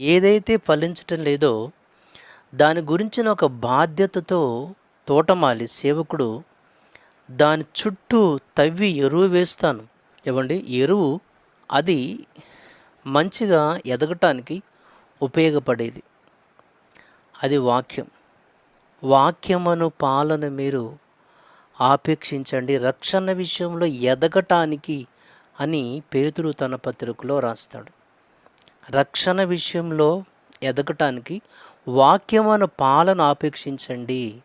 ఏదైతే ఫలించటం లేదో దాని గురించిన ఒక బాధ్యతతో తోటమాలి సేవకుడు. దాని చుట్టూ తవ్వి ఎరువు వేస్తాను. ఇవ్వండి ఎరువు అది మంచిగా ఎదగటానికి ఉపయోగపడేది. అది వాక్యం. వాక్యమను పాలన మీరు ఆపేక్షించండి. రక్షణ విషయంలో ఎదగటానికి అని పేతురు తన పత్రికలో రాస్తాడు. రక్షణ విషయంలో ఎదగటానికి వాక్యమైన పాలన ఆపేక్షించండి.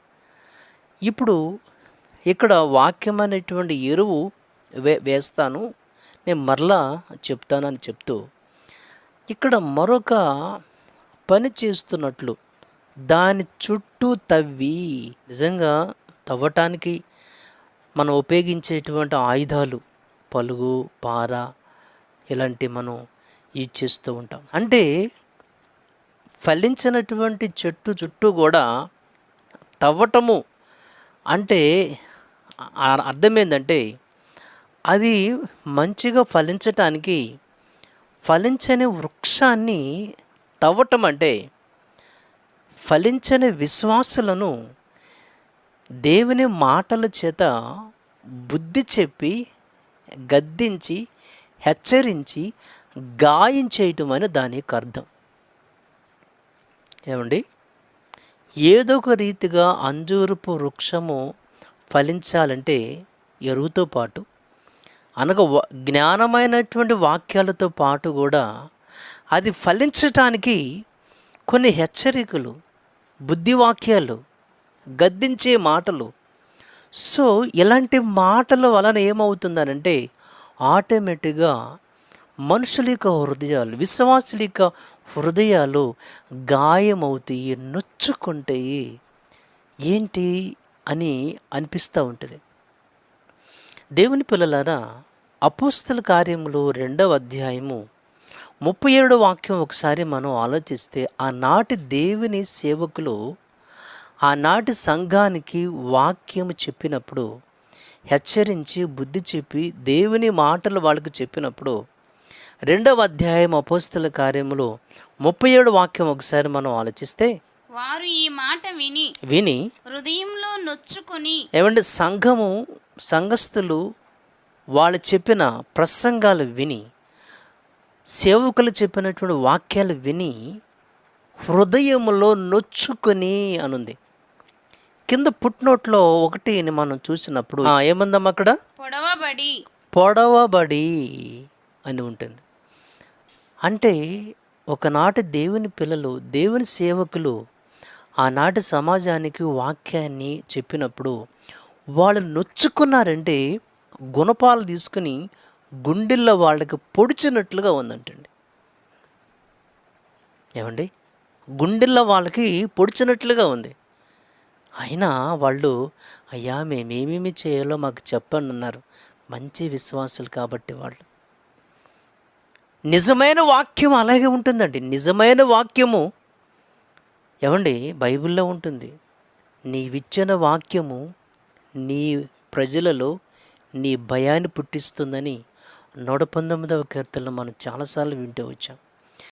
ఇప్పుడు ఇక్కడ వాక్యం అనేటువంటి ఎరువు వే వేస్తాను. నేను మరలా చెప్తానని చెప్తూ ఇక్కడ మరొక పని చేస్తున్నట్లు దాని చుట్టూ తవ్వి నిజంగా తవ్వటానికి మనం ఉపయోగించేటువంటి ఆయుధాలు పలుగు పార ఇలాంటి మనం ఇచ్చేస్తూ చేస్తూ ఉంటాం. అంటే ఫలించినటువంటి చెట్టు చుట్టూ కూడా తవ్వటము అంటే అర్థమైందంటే అర్థం ఏంటంటే అది మంచిగా ఫలించటానికి ఫలించని వృక్షాన్ని తవ్వటం అంటే ఫలించని విశ్వాసులను దేవుని మాటల చేత బుద్ధి చెప్పి గద్దించి హెచ్చరించి గాయం చేయటం అని దాని యొక్క అర్థం. ఏమండి? ఏదో ఒక రీతిగా అంజూరపు వృక్షము ఫలించాలంటే ఎరువుతో పాటు అనగా జ్ఞానమైనటువంటి వాక్యాలతో పాటు కూడా అది ఫలించటానికి కొన్ని హెచ్చరికలు బుద్ధి వాక్యాలు గద్దించే మాటలు. సో ఇలాంటి మాటల వలన ఏమవుతుందనంటే ఆటోమేటిక్గా మనుషుల యొక్క హృదయాలు విశ్వాసుల యొక్క హృదయాలు గాయమవుతాయి నొచ్చుకుంటాయి. ఏంటి అని అనిపిస్తూ ఉంటుంది. దేవుని పిల్లలారా అపోస్తల కార్యములు రెండవ అధ్యాయము ముప్పై ఏడు వాక్యం ఒకసారి మనం ఆలోచిస్తే ఆనాటి దేవుని సేవకులు ఆనాటి సంఘానికి వాక్యం చెప్పినప్పుడు హెచ్చరించి బుద్ధి చెప్పి దేవుని మాటలు వాళ్ళకి చెప్పినప్పుడు రెండవ అధ్యాయం అపోస్తల కార్యములో ముప్పై ఏడు వాక్యం ఒకసారి మనం ఆలోచిస్తే వారు ఈ మాట విని విని హృదయంలో నొచ్చుకొని ఏమంటే సంఘము సంఘస్థులు వాళ్ళు చెప్పిన ప్రసంగాలు విని సేవకులు చెప్పినటువంటి వాక్యాలు విని హృదయములో నొచ్చుకొని అనుంది. కింద పుట్నోట్లో ఒకటి మనం చూసినప్పుడు ఏముందమ్మా అక్కడ? పొడవబడి పొడవబడి అని ఉంటుంది. అంటే ఒకనాటి దేవుని పిల్లలు దేవుని సేవకులు ఆనాటి సమాజానికి వాక్యాన్ని చెప్పినప్పుడు వాళ్ళు నొచ్చుకున్నారంటే గుణపాలు తీసుకుని గుండెల్లో వాళ్ళకి పొడిచినట్లుగా ఉందంటండి. ఏమండి? గుండెల్లో వాళ్ళకి పొడిచినట్లుగా ఉంది. అయినా వాళ్ళు అయ్యా మేమేమేమి చేయాలో మాకు చెప్పండి అన్నారు. మంచి విశ్వాసులు కాబట్టి వాళ్ళు. నిజమైన వాక్యం అలాగే ఉంటుందండి. నిజమైన వాక్యము ఏమండి? బైబిల్లో ఉంటుంది. నీవిచ్చిన వాక్యము నీ ప్రజలలో నీ భయాన్ని పుట్టిస్తుందని నూట పంతొమ్మిదవ కీర్తనలో మనం చాలాసార్లు వింటూ వచ్చాం.